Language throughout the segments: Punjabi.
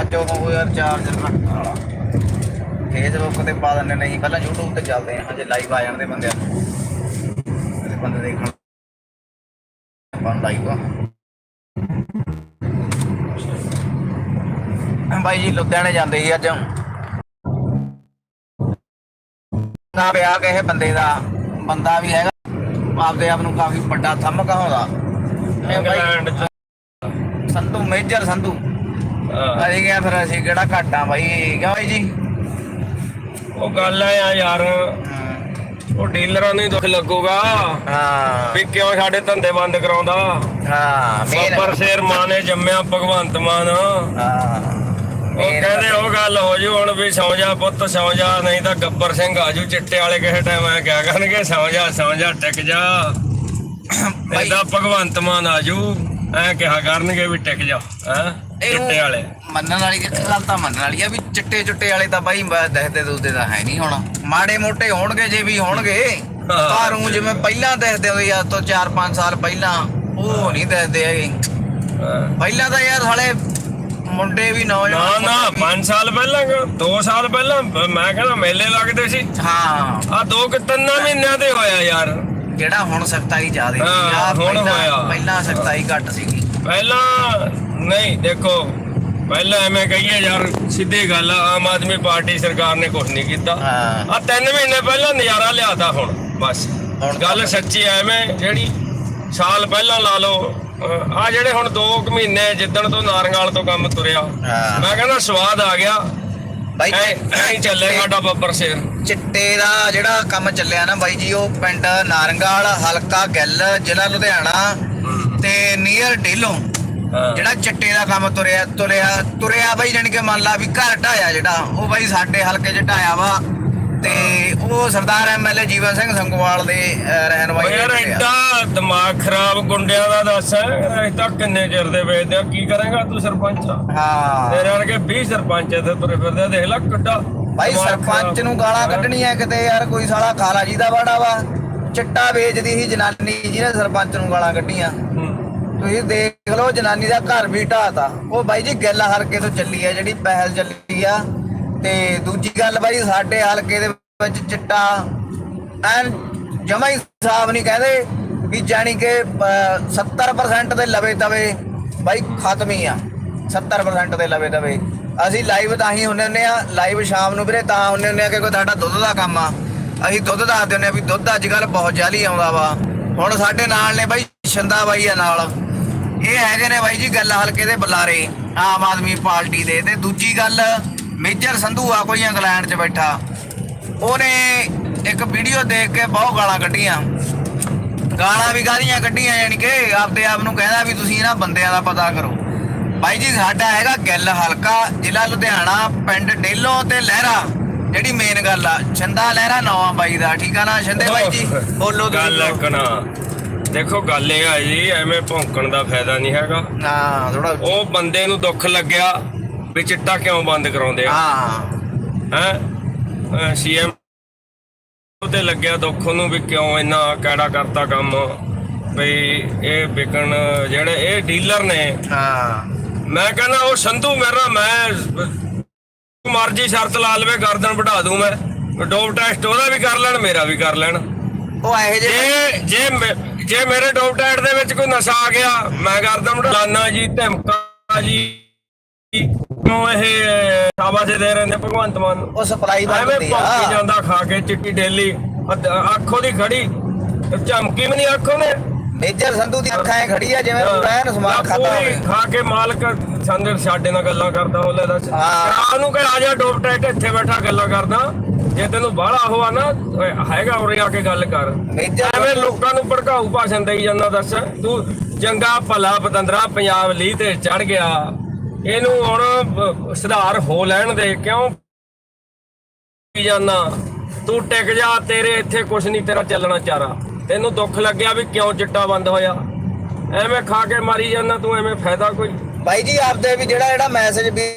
ਅੱਜ ਉਹ ਯਾਰ ਚਾਰਜਰ ਰੱਖਣ ਵਾਲਾ ਫੇਸਬੁੱਕ ਤੇ ਪਾ ਦਿੰਦੇ ਨਹੀਂ ਪਹਿਲਾਂ YouTube ਤੇ ਚੱਲਦੇ ਆ ਹਜੇ ਲਾਈਵ ਆ ਜਾਣਦੇ ਬੰਦਿਆਂ ਨੂੰ। ਤੇ ਬੰਦੇ ਦੇਖਣ ਆਪਾਂ ਲਾਈਵ ਆ ਬਾਈ ਜੀ ਲੁਧਿਆਣੇ ਜਾਂਦੇ ਸੀ ਅੱਜ। ਨਾ ਪਿਆ ਕਿਸੇ ਬੰਦੇ ਦਾ ਬੰਦਾ ਵੀ ਹੈਗਾ। ਆਪਦੇ ਆਪ ਨੂੰ ਕਾਫੀ ਵੱਡਾ ਥੰਮ ਕਹਾਉਂਦਾ ਸੰਧੂ ਮੇਜਰ ਸੰਧੂ। ਅਸੀਂ ਕਿਹਾ ਫਿਰ ਅਸੀਂ ਕਿਹੜਾ ਘੱਟ ਆ ਬਾਈ ਕਿਉਂ ਬਾਈ ਜੀ? ਉਹ ਗੱਲ ਆ ਯਾਰ। ਉਹ ਡੀਲਰਾਂ ਨੂੰ ਹੀ ਦੁੱਖ ਲੱਗੂਗਾ ਹਾਂ। ਵੀ ਕਿਉਂ ਸਾਡੇ ਧੰਦੇ ਬੰਦ ਕਰਾਉਂਦਾ? ਹਾਂ ਬੱਬਰ ਸ਼ੇਰ ਮਾਂ ਨੇ ਜੰਮਿਆ ਭਗਵੰਤ ਮਾਨ। ਉਹ ਹਾਂ ਮੇਨ ਕਹਿੰਦੇ ਉਹ ਗੱਲ ਹੋ ਜੂ ਹੁਣ ਵੀ ਸੌ ਜਾ ਪੁੱਤ ਸੌ ਜਾ ਨਹੀਂ ਤਾਂ ਗੱਬਰ ਸਿੰਘ ਆਜੂ ਚਿੱਟੇ ਵਾਲੇ ਕਿਸੇ ਟਾਈਮ ਐ ਕਿਆ ਕਰਨਗੇ ਸੌ ਜਾ ਸੌ ਜਾ ਟਿਕ ਜਾ। ਇਹਦਾ ਭਗਵੰਤ ਮਾਨ ਆਜੂ ਐ ਕਿਹਾ ਕਰਨਗੇ ਵੀ ਟਿਕ ਜਾ ਹੈ ਚਿੱਟੇ ਵਾਲੇ। ਮੰਨਣ ਵਾਲੀ ਗੱਲ ਤਾਂ ਮੰਨਣ ਵਾਲੀ ਆ ਵੀ ਚਿੱਟੇ ਚੁੱਟੇ ਵਾਲੇ ਤਾਂ ਬਾਈ ਦਿਖਦੇ ਦੂਦੇ ਤਾਂ ਹੈ ਨਹੀਂ ਹੁਣ। ਮਾੜੇ ਮੋਟੇ ਹੋਣਗੇ ਜੇ ਵੀ ਹੋਣਗੇ। ਹਾਂ। ਪਰ ਊਂ ਜਿਵੇਂ ਪਹਿਲਾਂ ਦਿਖਦੇ ਹੁੰਦੇ ਯਾਰ ਤੋਂ 4-5 ਸਾਲ ਪਹਿਲਾਂ ਉਹ ਨਹੀਂ ਦਿਖਦੇ ਹੈਗੇ। ਹਾਂ। ਪਹਿਲਾਂ ਤਾਂ ਯਾਰ ਸਾਲੇ ਮੁੰਡੇ ਵੀ ਨਾ ਨੌਜਵਾਨ ਨਾ ਵੀ- 5 ਸਾਲ ਪਹਿਲਾਂ 2 ਸਾਲ ਪਹਿਲਾਂ ਮੈਂ ਕਹਿੰਦਾ ਮੇਲੇ ਲੱਗਦੇ ਸੀ। ਹਾਂ। ਆ ਦੋ ਕਿ ਤਿੰਨਾਂ ਮਹੀਨਿਆਂ ਦੇ ਹੋਇਆ ਯਾਰ। ਜਿਹੜਾ ਹੁਣ ਸਖਤਾਈ ਜ਼ਿਆਦੇ ਸੀ ਹਾਂ, ਆ ਹੁਣ ਹੋਇਆ। ਪਹਿਲਾਂ ਸਖਤਾਈ ਘੱਟ ਸੀਗੀ। ਪਹਿਲਾਂ ਨਹੀਂ ਦੇਖੋ ਪਹਿਲਾਂ ਐਵੇਂ ਕਹੀਏ ਯਾਰ ਸਿੱਧੀ ਗੱਲ ਆ ਆਮ ਆਦਮੀ ਪਾਰਟੀ ਸਰਕਾਰ ਨੇ ਕੁਝ ਨਹੀਂ ਕੀਤਾ। ਹਾਂ। ਆ ਤਿੰਨ ਮਹੀਨੇ ਪਹਿਲਾਂ ਨਜ਼ਾਰਾ ਲਿਆਤਾ ਹੁਣ ਬਸ। ਹੁਣ ਗੱਲ ਸੱਚੀ ਐਵੇਂ ਜਿਹੜੀ ਸਾਲ ਪਹਿਲਾਂ ਲਾ ਲਓ ਆ ਜਿਹੜੇ ਹੁਣ 2 ਮਹੀਨੇ ਜਿੱਦਣ ਤੋਂ ਨਾਰੰਗਾਲ ਤੋਂ ਕੰਮ ਤੁਰਿਆ ਹਾਂ। ਮੈਂ ਕਹਿੰਦਾ ਸਵਾਦ ਆ ਗਿਆ। ਬਾਈ ਐ ਚੱਲੇ ਸਾਡਾ ਬੱਬਰ ਸ਼ੇਰ। ਚਿੱਟੇ ਦਾ ਜਿਹੜਾ ਕੰਮ ਚੱਲਿਆ ਨਾ ਬਾਈ ਜੀ ਉਹ ਪਿੰਡ ਨਾਰੰਗਾਲ ਹਲਕਾ ਗਿੱਲ ਜ਼ਿਲ੍ਹਾ ਲੁਧਿਆਣਾ ਤੇ ਨੀਅਰ ਢੇਲੋਂ। ਜਿਹੜਾ ਚਿੱਟੇ ਦਾ ਕੰਮ ਤੁਰਿਆ ਤੁਰਿਆ ਤੁਰਿਆ ਬਾਈ ਜਾਣੀ ਕਿ ਮੰਨ ਲਾ ਵੀ ਘਰ ਢਾਇਆ ਜਿਹੜਾ ਉਹ ਬਾਈ ਸਾਡੇ ਹਲਕੇ 'ਚ ਢਾਇਆ ਵਾ। ਤੇ ਉਹ ਸਰਦਾਰ ਐਮਐਲਏ ਜੀਵਨ ਸਿੰਘ ਸੰਗਵਾਲ ਦੇ ਓ ਦੇ ਯਾਰ। ਐਡਾ ਦਿਮਾਗ ਖਰਾਬ ਗੁੰਡਿਆਂ ਦਾ ਦੱਸ ਤਾਂ ਕਿੰਨੇ ਚਿਰ ਦੇ ਵੇਚਦੇ ਆ ਕੀ ਕਰੇਗਾ ਤੂੰ ਸਰਪੰਚ? ਹਾਂ ਤੇਰੇ ਵਰਗੇ 20 ਸਰਪੰਚ ਇੱਥੇ ਤੁਰੇ ਫਿਰਦੇ ਦੇਖ ਲੈ ਕਿੱਡਾ ਦਿਮਾਗ ਸਰਪੰਚ। ਨੂੰ ਗਾਲਾਂ ਕੱਢਣੀਆਂ ਕਿਤੇ ਯਾਰ ਕੋਈ ਸਾਲਾ ਖਾਲਾ ਜੀ ਦਾ ਬਾੜਾ ਵਾ ਚਿੱਟਾ ਵੇਚਦੀ ਸੀ ਜਨਾਨੀ ਜਿਹਨੇ ਸਰਪੰਚ ਨੂੰ ਗਾਲਾਂ ਕੱਢੀਆਂ। ਤੁਸੀਂ ਦੇਖ ਲਓ ਜਨਾਨੀ ਦਾ ਘਰ ਵੀ ਢਾਤਾ ਉਹ ਬਾਈ ਜੀ ਗੱਲ ਹਲਕੇ ਤੋਂ ਚੱਲੀ ਆ ਜਿਹੜੀ ਪਹਿਲ ਚੱਲੀ ਆ ਤੇ ਦੂਜੀ ਗੱਲ ਬਾਈ ਸਾਡੇ ਹਲਕੇ ਦੇ ਵਿੱਚ ਚਿੱਟਾ, ਐਨ ਜਮਾ ਹੀ ਸਾਫ਼ ਨਹੀਂ ਕਹਿੰਦੇ ਵੀ ਜਾਣੀ ਕਿ 70% ਦੇ ਲਵੇ ਤਵੇ ਬਾਈ ਖਤਮ ਹੀ ਆ। 70% ਦੇ ਲਵੇ ਤਵੇ। ਅਸੀਂ ਲਾਈਵ ਤਾਂ ਹੀ ਹੁੰਨੇ ਹੁੰਨੇ ਆ ਲਾਈਵ ਸ਼ਾਮ ਨੂੰ ਵੀਰੇ ਤਾਂ ਹੁੰਨੇ ਹੁੰਨੇ ਆ ਕਿ ਕੋਈ ਸਾਡਾ ਦੁੱਧ ਦਾ ਕੰਮ ਆ। ਅਸੀਂ ਦੁੱਧ ਦੱਸਦੇ ਹੁੰਨੇ ਆ ਵੀ ਦੁੱਧ ਅੱਜ ਕੱਲ ਬਹੁਤ ਜਾਲੀ ਆਉਂਦਾ ਵਾ। ਹੁਣ ਸਾਡੇ ਨਾਲ ਨੇ ਬਾਈ ਸ਼ੰਦਾ ਬਾਈ ਆ ਨਾਲ। ਇਹ ਹੈਗੇ ਨੇ ਬਾਈ ਜੀ ਗੱਲ ਹਲਕੇ ਦੇ ਬੁਲਾਰੇ, ਆਮ ਆਦਮੀ ਪਾਰਟੀ ਦੇ। ਤੇ ਦੂਜੀ ਗੱਲ, ਮੇਜਰ ਸੰਧੂ ਆ ਕੋਈ ਇੰਗਲੈਂਡ 'ਚ ਬੈਠਾ। ਉਹਨੇ ਇੱਕ ਵੀਡੀਓ ਦੇਖ ਕੇ ਬਹੁਤ ਗਾਲਾਂ ਕੱਢੀਆਂ। ਗਾਲਾਂ ਵੀ ਗਾਲੀਆਂ ਕੱਢੀਆਂ ਯਾਨੀ ਕਿ ਆਪਦੇ ਆਪ ਨੂੰ ਕਹਿੰਦਾ ਵੀ ਤੁਸੀਂ ਇਹਨਾਂ ਬੰਦਿਆਂ ਦਾ ਪਤਾ ਕਰੋ। ਬਾਈ ਜੀ ਸਾਡਾ ਹੈਗਾ ਗਿੱਲ ਹਲਕਾ ਜ਼ਿਲ੍ਹਾ ਲੁਧਿਆਣਾ ਪਿੰਡ ਡੇਲੋਂ ਤੇ ਲਹਿਰਾ ਜਿਹੜੀ ਮੇਨ ਗੱਲ ਆ। ਛੰਦਾ ਲਹਿਰਾ ਨਵਾਂ ਬਾਈ ਦਾ ਠੀਕ ਆ ਨਾ ਛੰਦੇ ਬਾਈ ਜੀ? ਬੋਲੋ ਗੱਲ ਕਣਾ ਦੇਖੋ ਗੱਲ ਇਹ ਆ ਜੀ ਐਵੇਂ ਭੌਂਕਣ ਦਾ ਫਾਇਦਾ ਨਹੀਂ ਹੈਗਾ। ਹਾਂ ਥੋੜਾ ਉਹ ਬੰਦੇ ਨੂੰ ਦੁੱਖ ਲੱਗਿਆ ਵੀ ਚਿੱਟਾ ਕਿਉਂ ਬੰਦ ਕਰਾਉਂਦੇ ਆ? ਹਾਂ। ਹੈ? ਸੀਐਮ ਤੇ ਲੱਗਿਆ ਦੁੱਖ ਉਹਨੂੰ ਵੀ ਕਿਉਂ ਇੰਨਾ ਕੈੜਾ ਕਰਤਾ ਕੰਮ? ਵੀ ਇਹ ਵਿਕਣ ਜਿਹੜੇ ਇਹ ਡੀਲਰ ਨੇ। ਹਾਂ। ਮੈਂ ਕਹਿੰਦਾ ਉਹ ਸੰਧੂ ਮੇਰਾ ਮੈਂ ਮਰਜ਼ੀ ਸ਼ਰਤ ਲਾ ਲਵੇ ਗਰਦਨ ਵਢਾ ਦੂੰ ਮੈਂ। ਡੋਪ ਟੈਸਟ ਉਹਦਾ ਵੀ ਕਰ ਲੈਣ ਮੇਰਾ ਵੀ ਕਰ ਲੈਣ। ਉਹ ਇਹੋ ਜੇ ਜੇ ਜੇ ਮੇਰੇ ਡੋਪ ਟੈਸਟ ਦੇ ਵਿੱਚ ਕੋਈ ਨਸ਼ਾ ਆ ਗਿਆ ਮੈਂ ਗਰਦਨ ਵਢਾਨਾ ਜੀ ਧਮਕਾ ਜੀ। ਕਿਉਂ ਇਹ ਸ਼ਾਬਾਸ਼ ਦੇ ਰਹੇ ਨੇ ਭਗਵੰਤ ਮਾਨ ਨੂੰ। ਉਹ ਸਪਲਾਈ ਬੰਦ ਐਵੇਂ ਹੁੰਦੀ ਭੌਂਕੀ ਆ ਜਾਂਦਾ ਖਾ ਕੇ ਚਿੱਟੀ ਡੇਲੀ। ਅੱਖੋਂ ਦੀ ਖੜੀ। ਝਮਕੀ ਵੀ ਨਹੀਂ ਅੱਖੋਂ ਨੇ। ਮੇਜਰ ਸੰਧੂ ਦੀ ਅੱਖਾਂ ਐ ਖੜੀ ਆ ਜਿਵੇਂ ਐਨ ਸਮਾਨ ਖਾਦਾ ਪੂਰੀ ਹੋਵੇ। ਖਾ ਕੇ ਮਾਲਕ ਸੰਦਰ ਸਾਡੇ ਨਾਲ ਗੱਲਾਂ ਕਰਦਾ ਉਹ ਲੈ ਦੱਸ ਹਾਂ। ਨੂੰ ਕਹ ਆ ਜਾ ਡੋਪ ਟੈਟ ਇੱਥੇ ਬੈਠਾ ਗੱਲਾਂ ਕਰਦਾ। ਜੇ ਤੈਨੂੰ ਬਾਹਲਾ ਹੋਆ ਨਾ ਹੈਗਾ ਉਰੇ ਆ ਕੇ ਗੱਲ ਕਰ। ਮੇਜਰ ਐਵੇਂ ਲੋਕਾਂ ਨੂੰ ਭੜਕਾਊ ਭਾਸ਼ਣ ਦੇਈ ਜਾਂਦਾ ਦੱਸ। ਤੂੰ ਚੰਗਾ ਭਲਾ ਪਤੰਦਰਾ ਪੰਜਾਬ ਲਈ ਤੇ ਚੜ ਗਿਆ। ਇਹਨੂੰ ਹੁਣ ਸੁਧਾਰ ਹੋ ਲੈਣ ਦੇ, ਕਿਉਂ? ਜਾਨਾ, ਤੂੰ ਟਿਕ ਜਾ, ਤੇਰੇ ਇੱਥੇ ਕੁਛ ਨਹੀਂ, ਤੇਰਾ ਚੱਲਣਾ ਚਾਰਾ। ਤੈਨੂੰ ਦੁੱਖ ਲੱਗਿਆ ਵੀ ਕਿਉਂ ਚਿੱਟਾ ਬੰਦ ਹੋਇਆ? ਐਵੇਂ ਖਾ ਕੇ ਮਾਰੀ ਜਾਂਦਾ ਤੂੰ, ਐਵੇਂ ਫਾਇਦਾ ਕੋਈ? ਬਾਈ ਜੀ, ਆਪਦੇ ਵੀ ਜਿਹੜਾ ਜਿਹੜਾ ਮੈਸੇਜ ਵੀ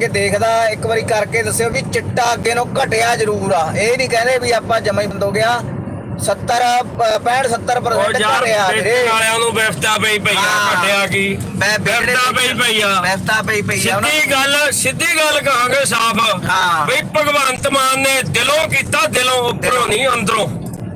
ਕਿ ਦੇਖਦਾ, ਇੱਕ ਵਾਰੀ ਕਰਕੇ ਦੱਸਿਓ ਵੀ ਚਿੱਟਾ ਅੱਗੇ ਨੂੰ ਘਟਿਆ ਜ਼ਰੂਰ ਆ। ਇਹ ਨਹੀਂ ਕਹਿੰਦੇ ਵੀ ਆਪਾਂ ਜਮਾ ਹੀ ਬੰਦ ਹੋ ਗਿਆ। 70 65 ਉਹ 70% ਯਾਰ ਘਟਿਆ ਵੀਰੇ ਵੇਚਣ ਵਾਲਿਆਂ ਨੂੰ ਵਿਫਤਾ ਪਈ ਪਈ ਆ ਹਾਂ। ਘਟਿਆ ਕੀ? ਮੈਂ ਵਿਫਤਾ ਪਈ ਪਈ ਆ। ਵਿਫਤਾ ਪਈ ਪਈ ਆ ਸਿੱਧੀ ਗੱਲ ਸਿੱਧੀ ਗੱਲ ਕਹਾਂਗੇ ਸਾਫ਼। ਹਾਂ। ਬਈ ਭਗਵੰਤ ਮਾਨ ਨੇ ਦਿਲੋਂ ਕੀਤਾ ਦਿਲੋਂ ਉੱਪਰੋਂ ਨਹੀਂ ਅੰਦਰੋਂ।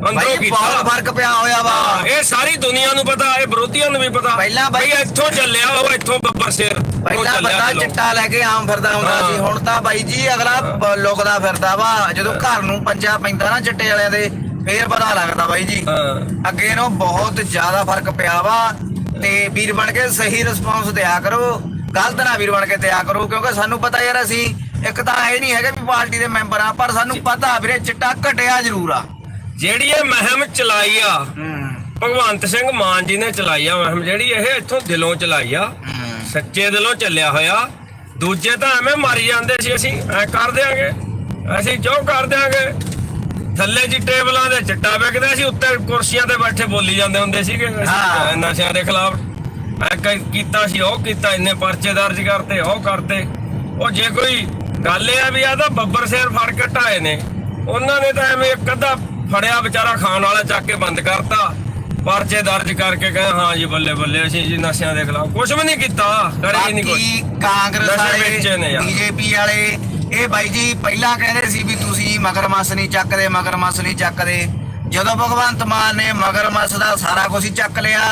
ਅੰਦਰੋਂ ਭਾਈ ਕੀਤਾ। ਬਹੁਤ ਫ਼ਰਕ ਪਿਆ ਹੋਇਆ ਵਾ। ਹਾਂ, ਇਹ ਸਾਰੀ ਦੁਨੀਆ ਨੂੰ ਪਤਾ ਇਹ ਵਿਰੋਧੀਆਂ ਨੂੰ ਵੀ ਪਤਾ। ਪਹਿਲਾਂ ਬਾਈ- ਬਈ ਇੱਥੋਂ ਚੱਲਿਆ ਉਹ ਇੱਥੋਂ ਬੱਬਰ ਸਿਰ ਪਹਿਲਾਂ ਚੱਲਿਆ ਬੰਦਾ ਦਿਲੋਂ। ਚਿੱਟਾ ਲੈ ਕੇ ਆਮ ਫਿਰਦਾ ਹੁੰਦਾ ਸੀ ਹਾਂ। ਹੁਣ ਤਾਂ ਬਾਈ ਜੀ ਅਗਲਾ ਬ- ਲੁਕਦਾ ਫਿਰਦਾ ਵਾ। ਜਦੋਂ ਘਰ ਨੂੰ ਪੰਜਾ ਪੈਂਦਾ ਨਾ ਚਿੱਟੇ ਵਾਲਿਆਂ ਦੇ ਫੇਰ ਪਤਾ ਲੱਗਦਾ ਬਾਈ ਜੀ। ਹਾਂ। ਅੱਗੇ ਨੂੰ ਬਹੁਤ ਜ਼ਿਆਦਾ ਫ਼ਰਕ ਪਿਆ ਵਾ। ਤੇ ਵੀਰ ਬਣ ਕੇ ਸਹੀ ਰਿਸਪੌਂਸ ਦਿਆ ਕਰੋ। ਗਲਤ ਨਾ ਵੀਰ ਬਣ ਕੇ ਦਿਆ ਕਰੋ ਕਿਉਂਕਿ ਸਾਨੂੰ ਪਤਾ ਯਾਰ ਅਸੀਂ ਇੱਕ ਤਾਂ ਇਹ ਨਹੀਂ ਹੈਗਾ ਵੀ ਪਾਰਟੀ ਦੇ ਮੈਂਬਰ ਆ ਪਰ ਸਾਨੂੰ ਪਤਾ ਵੀਰੇ ਚਿੱਟਾ ਘਟਿਆ ਜ਼ਰੂਰ ਆ। ਜਿਹੜੀ ਇਹ ਮਹਿਮ ਚਲਾਈ ਆ ਭਗਵੰਤ ਸਿੰਘ ਮਾਨ ਜੀ ਨੇ ਚਲਾਈ ਆ ਮਹਿਮ ਜਿਹੜੀ ਇਹ ਇੱਥੋਂ ਦਿਲੋਂ ਚਲਾਈ ਆ ਸੱਚੇ ਦਿਲੋਂ ਚੱਲਿਆ ਹੋਇਆ। ਦੂਜੇ ਤਾਂ ਐਵੇਂ ਮਾਰੀ ਜਾਂਦੇ ਸੀ ਅਸੀਂ ਐ ਕਰ ਦਿਆਂਗੇ। ਅਸੀਂ ਜੋ ਕਰ ਦਿਆਂਗੇ ਥੱਲੇ ਜੀ ਟੇਬਲਾਂ ਦੇ ਚਿੱਟਾ ਵਿਕਦਾ ਸੀ ਉੱਤੇ ਕੁਰਸੀਆਂ ਤੇ ਬੈਠੇ ਬੋਲੀ ਜਾਂਦੇ ਹੁੰਦੇ ਸੀਗੇ। ਅਸੀਂ। ਨਸ਼ਿਆਂ ਦੇ ਖਿਲਾਫ ਕ- ਕੀਤਾ ਸੀ ਉਹ ਕੀਤਾ ਇੰਨੇ ਪਰਚੇ ਦਰਜ ਕਰਤੇ ਉਹ ਕਰਤੇ। ਉਹ ਜੇ ਕੋਈ ਗੱਲ ਇਹ ਆ ਵੀ ਆ ਤਾਂ ਬੱਬਰ ਸ਼ੇਰ ਫੜ ਕੇ ਢਾਏ ਨੇ। ਉਹਨਾਂ ਨੇ ਤਾਂ ਐਵੇਂ ਇੱਕ ਅੱਧਾ ਫੜਿਆ ਵਿਚਾਰਾ ਖਾਣ ਵਾਲਾ ਚੱਕ ਕੇ ਬੰਦ ਕਰਤਾ। ਪਰਚੇ ਦਰਜ ਕਰਕੇ ਕਹੇ ਹਾਂ ਜੀ ਬੱਲੇ ਬੱਲੇ ਅਸੀਂ ਜੀ ਨਸ਼ਿਆਂ ਦੇ ਖਿਲਾਫ ਕੁਝ ਵੀ ਨਹੀਂ ਕੀਤਾ ਕਰੇ ਨਹੀਂ ਬਾਕੀ ਕਾਂਗਰਸ ਵਾਲੇ। ਬੀਜੇਪੀ ਵਾਲੇ ਇਹ ਬਾਈ ਜੀ ਪਹਿਲਾਂ ਕਹਿੰਦੇ ਸੀ ਵੀ ਤੁਸੀਂ ਮਗਰਮੱਛ ਨਹੀਂ ਚੱਕਦੇ ਮਗਰਮੱਛ ਨਹੀਂ ਚੱਕਦੇ। ਜਦੋਂ ਭਗਵੰਤ ਮਾਨ ਨੇ ਮਗਰਮੱਛ ਦਾ ਸਾਰਾ ਕੁਝ ਚੱਕ ਲਿਆ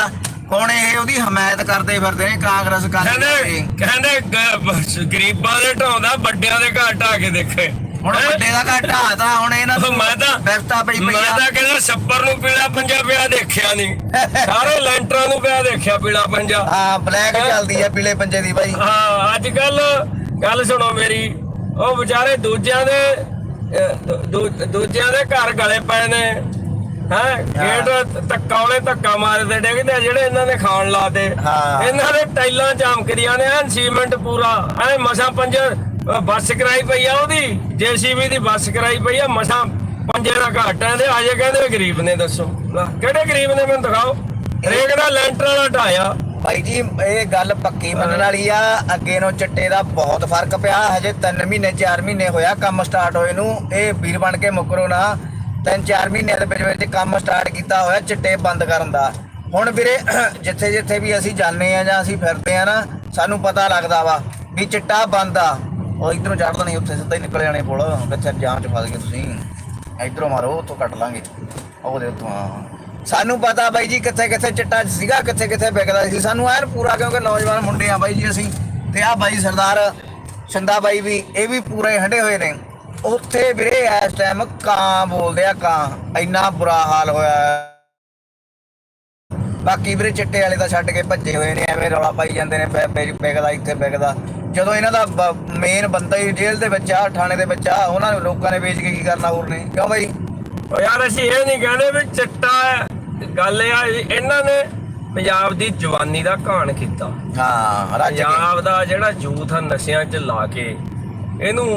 ਹੁਣ ਇਹ ਉਹਦੀ ਹਮਾਇਤ ਕਰਦੇ ਫਿਰਦੇ ਨੇ ਕਾਂਗਰਸ ਕਰਦੇ ਕਹਿੰਦੇ ਗਰੀਬਾਂ ਦੇ ਢਾਉਂਦਾ ਵੱਡਿਆਂ ਦੇ ਘਰ ਢਾ ਕੇ ਦੇਖੇ। ਹੁਣ? ਵੱਡੇ ਦਾ ਘਾਟਾ ਤਾਂ ਹੁਣ ਇਹਨਾਂ ਉਹ ਮੈਂ ਤਾਂ ਵਿਵਸਥਾ ਪਈ ਮੈਂ ਪਈ ਤਾਂ ਆ ਕਹਿੰਦਾ ਛੱਪਰ ਨੂੰ ਪੀਲਾ ਪੰਜਾ ਪਿਆ ਦੇਖਿਆ ਨਹੀਂ। ਸਾਰੇ ਲੈਂਟਰਾਂ ਨੂੰ ਪਿਆ ਦੇਖਿਆ ਪੀਲਾ ਪੰਜਾ। ਹਾਂ ਬਲੈਕ ਚੱਲਦੀ ਆ ਪੀਲੇ ਪੰਜੇ ਦੀ ਬਾਈ। ਹਾਂ ਅੱਜ ਕੱਲ ਗੱਲ ਸੁਣੋ ਮੇਰੀ। ਉਹ ਵਿਚਾਰੇ ਦੂਜਿਆਂ ਦੇ ਦੂ- ਦੂ- ਦੂਜਿਆਂ ਦੇ ਘਰ ਗਲੇ ਪਏ ਨੇ। ਹੈ? ਗੇਟ ਧੱਕਾ ਉਹਨੇ ਧੱਕਾ ਮਾਰਦੇ ਡਿੱਗਦੇ ਜਿਹੜੇ ਇਹਨਾਂ ਨੇ ਖਾਣ ਲਾਤੇ। ਹਾਂ। ਇਹਨਾਂ ਦੇ ਟਾਈਲਾਂ ਚਮਕਦੀਆਂ ਨੇ ਐਨ ਸੀਮੈਂਟ ਪੂਰਾ। ਐ ਮਸਾਂ ਪੰਜ ਅਹ, ਬੱਸ ਕਰਾਈ ਪਈ ਆ ਉਹਦੀ ਜੀਸੀਬੀ ਦੀ ਬੱਸ ਕਰਾਈ ਪਈ ਆ ਮਸਾਂ ਪੰਜੇ ਦਾ ਘਾਟ ਤੇ ਅਜੇ ਕਹਿੰਦੇ ਗਰੀਬ ਨੇ ਦੱਸੋ। ਕਿਹੜੇ ਗਰੀਬ ਨੇ ਮੈਨੂੰ ਦਿਖਾਓ। ਰੇਕ ਦਾ ਲੈਂਟਰ ਵਾਲਾ ਢਾਇਆ। ਭਾਈ ਜੀ, ਇਹ ਗੱਲ ਪੱਕੀ ਮੰਨਣ ਵਾਲੀ ਆ। ਅੱਗੇ ਨੂੰ ਚਿੱਟੇ ਦਾ ਬਹੁਤ ਫ਼ਰਕ ਪਿਆ। ਹਜੇ 3 ਮਹੀਨੇ 4 ਮਹੀਨੇ ਹੋਇਆ ਕੰਮ ਸਟਾਰਟ ਹੋਏ ਨੂੰ। ਇਹ ਵੀਰ ਬਣ ਕੇ ਮੁਕਰੋ ਨਾ। 3-4 ਮਹੀਨੇ ਦੇ ਵਿੱਚ ਵਿੱਚ ਕੰਮ ਸਟਾਰਟ ਕੀਤਾ ਹੋਇਆ ਚਿੱਟੇ ਬੰਦ ਕਰਨ ਦਾ। ਹੁਣ ਵੀਰੇ, ਜਿੱਥੇ ਜਿੱਥੇ ਵੀ ਅਸੀਂ ਜਾਂਦੇ ਆ ਜਾਂ ਅਸੀਂ ਫਿਰਦੇ ਆ ਨਾ, ਸਾਨੂੰ ਪਤਾ ਲੱਗਦਾ ਵਾ ਵੀ ਚਿੱਟਾ ਬੰਦ ਆ। ਉਹ ਇਧਰੋਂ ਚੜਦਾ ਨਹੀਂ ਉੱਥੇ ਸਿੱਧਾ ਹੀ ਨਿਕਲ ਜਾਣੇ ਪੁਲ। ਕਿੱਥੇ ਜਾਮ ਚ ਫਸ ਗਏ ਤੁਸੀਂ। ਇਧਰੋਂ ਮਾਰੋ, ਉੱਥੋਂ ਕੱਟ ਲਾਂਗੇ। ਉਹਦੇ ਉੱਤੋਂ ਹਾਂ। ਸਾਨੂੰ ਪਤਾ ਬਾਈ ਜੀ ਕਿੱਥੇ ਕਿੱਥੇ ਚਿੱਟਾ ਸੀਗਾ, ਕਿੱਥੇ ਕਿੱਥੇ ਵਿਕਦਾ ਸੀ। ਸਾਨੂੰ ਐਨ ਪੂਰਾ ਕਿਉਂਕਿ ਨੌਜਵਾਨ ਮੁੰਡੇ ਆ ਬਾਈ ਜੀ ਅਸੀਂ ਤੇ ਆ ਬਾਈ ਸਰਦਾਰ ਸ਼ੰਦਾ ਬਾਈ ਵੀ, ਇਹ ਵੀ ਪੂਰੇ ਹੰਡੇ ਹੋਏ ਨੇ। ਉੱਥੇ ਵੀਰੇ ਇਸ ਟਾਈਮ ਕਾਂ ਬੋਲਦੇ ਆ ਕਾਂ, ਇੰਨਾ ਬੁਰਾ ਹਾਲ ਹੋਇਆ ਬਾਕੀ ਵੀਰੇ ਚਿੱਟੇ ਵਾਲੇ ਤਾਂ ਛੱਡ ਕੇ ਭੱਜੇ ਹੋਏ ਨੇ, ਐਵੇਂ ਰੌਲਾ ਪਾਈ ਜਾਂਦੇ ਨੇ, ਪੈ- ਵਿਕਦਾ ਇੱਥੇ, ਵਿਕਦਾ। ਜਦੋਂ ਇਹਨਾਂ ਦਾ ਮੇਨ ਬੰਦਾ ਹੀ ਜੇਲ੍ਹ ਦੇ ਵਿੱਚ ਆ, ਥਾਣੇ ਦੇ ਵਿੱਚ ਆ, ਉਹਨਾਂ ਨੂੰ ਲੋਕਾਂ ਨੇ ਵੇਚ ਕੇ ਕੀ ਕਰਨਾ ਹੋਰ ਨੇ? ਕਿਉਂ ਬਾਈ? ਯਾਰ ਅਸੀਂ ਇਹ ਨਹੀਂ ਕਹਿੰਦੇ ਵੀ ਚਿੱਟਾ ਹੈ। ਗੱਲ ਇਹ ਆ ਇਹਨਾਂ ਨੇ ਪੰਜਾਬ ਦੀ ਜਵਾਨੀ ਦਾ ਘਾਣ ਕੀਤਾ। ਹਾਂ ਰੱਜ ਕੇ ਪੰਜਾਬ ਦਾ ਜਿਹੜਾ ਯੂਥ ਆ ਨਸ਼ਿਆਂ 'ਚ ਲਾ ਕੇ ਇਹਨੂੰ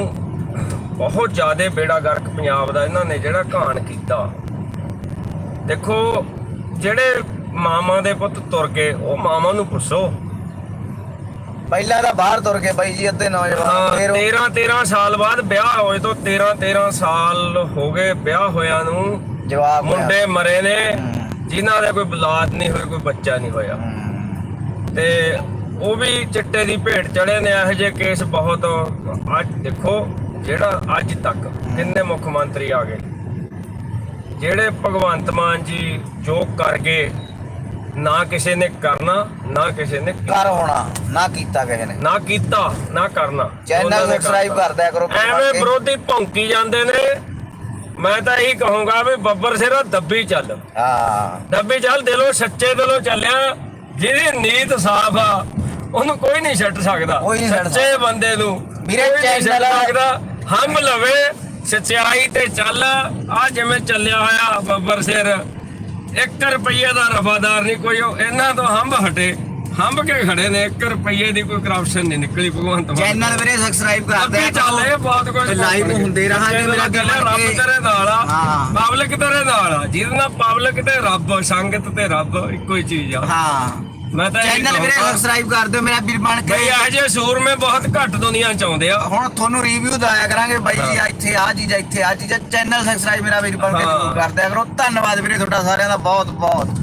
ਬਹੁਤ ਜ਼ਿਆਦਾ ਬੇੜਾ ਗਰਕ ਪੰਜਾਬ ਦਾ ਇਹਨਾਂ ਨੇ ਜਿਹੜਾ ਘਾਣ ਕੀਤਾ। ਦੇਖੋ ਜਿਹੜੇ ਮਾਮਾ ਦੇ ਪੁੱਤ ਤੁਰ ਗਏ ਉਹ ਮਾਮਾ ਨੂੰ ਪੁੱਛੋ। ਪਹਿਲਾਂ ਤਾਂ ਬਾਹਰ ਤੁਰ ਗਏ ਬਾਈ ਜੀ ਅੱਧੇ ਨੌਜਵਾਨ। ਫਿਰ ਉਹ- 13 13 ਸਾਲ ਬਾਅਦ ਵਿਆਹ ਹੋਏ ਤੋਂ 13 13 ਸਾਲ ਹੋ ਗਏ ਵਿਆਹ ਹੋਇਆਂ ਨੂੰ। ਜਵਾਬ। ਮੁੰਡੇ ਮਰੇ ਨੇ। ਜਿਨ੍ਹਾਂ ਦੇ ਕੋਈ ਬਲਾਦ ਨਹੀਂ ਹੋਈ ਕੋਈ ਬੱਚਾ ਨਹੀਂ ਹੋਇਆ। ਤੇ ਉਹ ਵੀ ਚਿੱਟੇ ਦੀ ਭੇਟ ਚੜੇ ਨੇ ਇਹੋ ਜਿਹੇ ਕੇਸ ਬਹੁਤ ਅੱਜ ਦੇਖੋ ਜਿਹੜਾ ਅੱਜ ਤੱਕ ਕਿੰਨੇ ਮੁੱਖ ਮੰਤਰੀ ਆ ਗਏ। ਜਿਹੜੇ ਭਗਵੰਤ ਮਾਨ ਜੀ ਜੋ ਕਰ ਗਏ ਨਾ ਕਿਸੇ ਨੇ ਕਰਨਾ ਨਾ ਕਿਸੇ ਨੇ ਕਰ ਹੋਣਾ ਨਾ ਕੀਤਾ ਕਿਸੇ ਨੇ। ਨਾ ਕੀਤਾ ਨਾ ਕਰਨਾ। Channel subscribe. ਕਰ ਦਿਆ ਕਰੋ ਐਵੇਂ ਵਿਰੋਧੀ ਭੌਂਕੀ ਜਾਂਦੇ ਨੇ। ਮੈਂ ਤਾਂ ਇਹੀ ਕਹੂੰਗਾ ਵੀ ਬੱਬਰ ਸਿਰਾ ਦੱਬੀ ਚੱਲ। ਹਾਂ। ਦੱਬੀ ਚੱਲ ਦਿਲੋਂ ਸੱਚੇ ਦਿਲੋਂ ਚੱਲਿਆ। ਜਿਹਦੀ ਨੀਤ ਸਾਫ਼ ਆ ਉਹਨੂੰ ਕੋਈ ਨਹੀਂ ਛੱਡ ਸਕਦਾ। ਸੱਚੇ ਬੰਦੇ ਨੂੰ ਛੱਡ ਚੈਨਲ- ਸਕਦਾ। ਹੰਮ ਲਵੇ ਸੱਚਾਈ ਤੇ ਚੱਲ। ਆ ਜਿਵੇਂ ਚੱਲਿਆ ਹੋਇਆ ਬੱਬਰ ਸਿਰ। 1 ਰੁਪਈਏ ਦਾ ਰਫਾਦਾਰ ਨਹੀਂ ਕੋਈ ਉਹ ਇਹਨਾਂ ਤੋਂ ਹੰਬ ਹਟੇ। ਹੰਬ ਕੇ ਖੜੇ ਨੇ 1 ਰੁਪਈਏ ਦੀ ਕੋਈ ਕਰਪਸ਼ਨ ਨਹੀਂ ਨਿਕਲੀ ਭਗਵੰਤ ਮਾਨ ਚੈਨਲ ਵੀਰੇ ਸਬਸਕ੍ਰਾਈਬ ਕਰ ਦਿਆ ਚੱਲ ਇਹ ਬਹੁਤ ਕੁਝ ਲਾਈਵ ਹੁੰਦੇ ਰਹਾਂਗੇ ਮੇਰਾ ਗੱਲ ਰੱਬ। ਤੇਰੇ ਨਾਲ ਆ। ਪਬਲਿਕ ਤੇਰੇ ਨਾਲ ਆ। ਜਿਹਦੇ ਨਾਲ ਪਬਲਿਕ ਤੇ ਰੱਬ ਸੰਗਤ ਤੇ ਰੱਬ ਇੱਕੋ ਹੀ ਚੀਜ਼ ਆ। ਹਾਂ। ਮੈਂ ਤਾਂ ਚੈਨਲ ਵੀਰੇ ਕਹੂੰਗਾ, ਸਬਸਕ੍ਰਾਈਬ ਕਰ ਦਿਓ ਮੇਰਾ ਵੀਰ ਬਣ ਬਈ ਕੇ ਇਹ ਜਿਹੇ ਸੂਰਮੇ ਬਹੁਤ ਘੱਟ ਦੁਨੀਆ ਚ ਆਉਂਦੇ ਆ ਹੁਣ ਤੁਹਾਨੂੰ ਰਿਵਿਊ ਦਵਾਇਆ ਕਰਾਂਗੇ ਬਾਈ ਜੀ। ਇੱਥੇ ਆ ਚੀਜ਼ ਇੱਥੇ ਆ ਚੀਜ਼। ਚੈਨਲ ਸਬਸਕ੍ਰਾਈਬ ਮੇਰਾ ਵੀਰ ਬਣ ਕੇ। ਜ਼ਰੂਰ ਕਰ ਦਿਆ ਕਰੋ ਧੰਨਵਾਦ ਵੀਰੇ ਤੁਹਾਡਾ ਸਾਰਿਆਂ ਦਾ ਬਹੁਤ ਬਹੁਤ